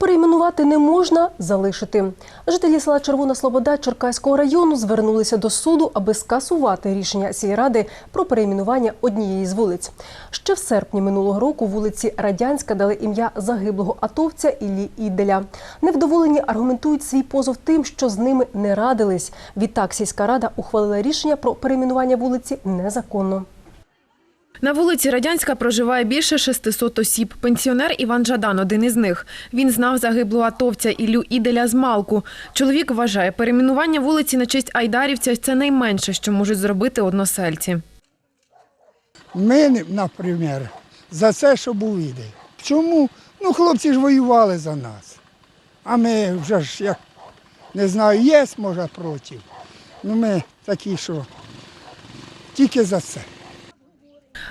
Перейменувати не можна залишити. Жителі села Червона Слобода Черкаського району звернулися до суду, аби скасувати рішення сільради про перейменування однієї з вулиць. Ще в серпні минулого року вулиці Радянська дали ім'я загиблого атовця Іллі Іделя. Невдоволені аргументують свій позов тим, що з ними не радились. Відтак сільська рада ухвалила рішення про перейменування вулиці незаконно. На вулиці Радянська проживає більше 600 осіб. Пенсіонер Іван Жадан – один із них. Він знав загиблого атовця Іллю Іделя з Малку. Чоловік вважає, перейменування вулиці на честь Айдарівця – це найменше, що можуть зробити односельці. Ми, наприклад, за це, що був іде. Чому? Ну, хлопці ж воювали за нас. А ми вже ж, як не знаю, є, може, проти. Ну ми такі, що тільки за це.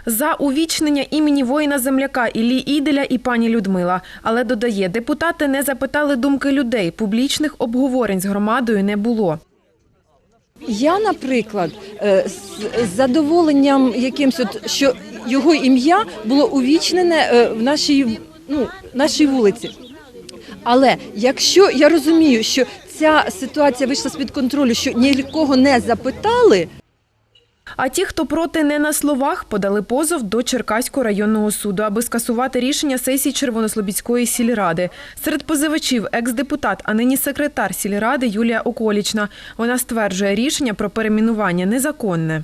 За увічнення імені воїна-земляка Іллі Іделя і пані Людмила. Але, додає, депутати не запитали думки людей. Публічних обговорень з громадою не було. Я, наприклад, е, з з задоволенням якимось, от, що його ім'я було увічнене е, в нашій, ну, нашій вулиці. Але якщо я розумію, що ця ситуація вийшла з-під контролю, що нікого не запитали, А ті, хто проти не на словах, подали позов до Черкаського районного суду, аби скасувати рішення сесії Червонослобідської сільради. Серед позивачів екс-депутат, а нині секретар сільради Юлія Околічна. Вона стверджує, рішення про перейменування незаконне.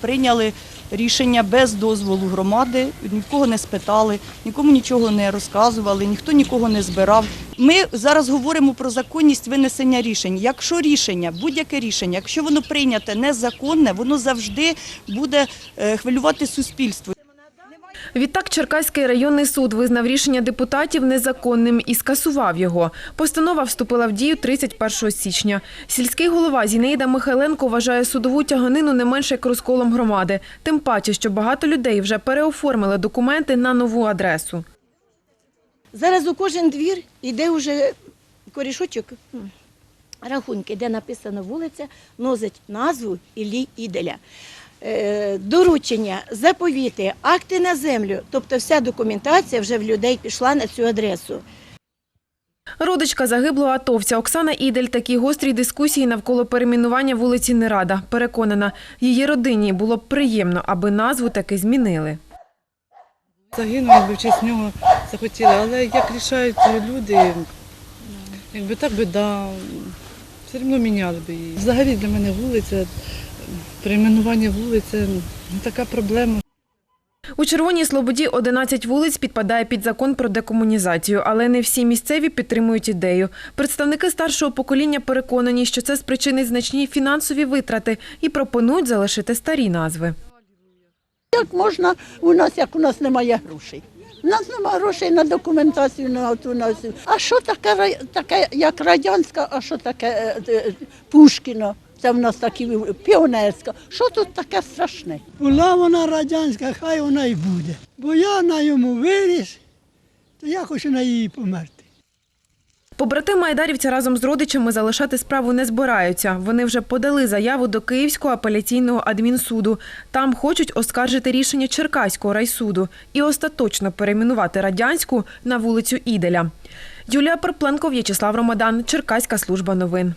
Прийняли рішення без дозволу громади, нікого не спитали, нікому нічого не розказували, ніхто нікого не збирав. Ми зараз говоримо про законність винесення рішень. Якщо рішення, будь-яке рішення, якщо воно прийняте незаконне, воно завжди буде е, хвилювати суспільство. Відтак Черкаський районний суд визнав рішення депутатів незаконним і скасував його. Постанова вступила в дію 31 січня. Сільський голова Зінаїда Михайленко вважає судову тяганину не менше як розколом громади. Тим паче, що багато людей вже переоформили документи на нову адресу. Зараз у кожен двір йде вже корішочок рахунки, де написана вулиця, носить назву Іллі Іделя. Е, Доручення, заповіти, акти на землю, тобто вся документація вже в людей пішла на цю адресу. Родичка загиблого атовця Оксана Ідель такій гострій дискусії навколо перейменування вулиці не рада. Переконана, її родині було б приємно, аби назву таки змінили. Загинув, якби в честь нього захотіли, але як рішають люди, якби так би да, все одно міняли би її. Взагалі для мене вулиця, перейменування вулиці не така проблема. У Червоній Слободі 11 вулиць підпадає під закон про декомунізацію, але не всі місцеві підтримують ідею. Представники старшого покоління переконані, що це спричинить значні фінансові витрати і пропонують залишити старі назви. Як можна у нас, як у нас немає грошей? У нас немає грошей на документацію, на ту на всю. А що таке, таке, як радянська, а що таке е, е, Пушкіно? Це в нас такі піонерська. Що тут таке страшне? Була вона радянська, хай вона й буде. Бо я на йому виріс, то я хочу на її померти. Побратими Айдарівця разом з родичами залишати справу не збираються. Вони вже подали заяву до Київського апеляційного адмінсуду. Там хочуть оскаржити рішення Черкаського райсуду і остаточно перейменувати радянську на вулицю Іделя. Юлія Перпленко, В'ячеслав Ромадан, Черкаська служба новин.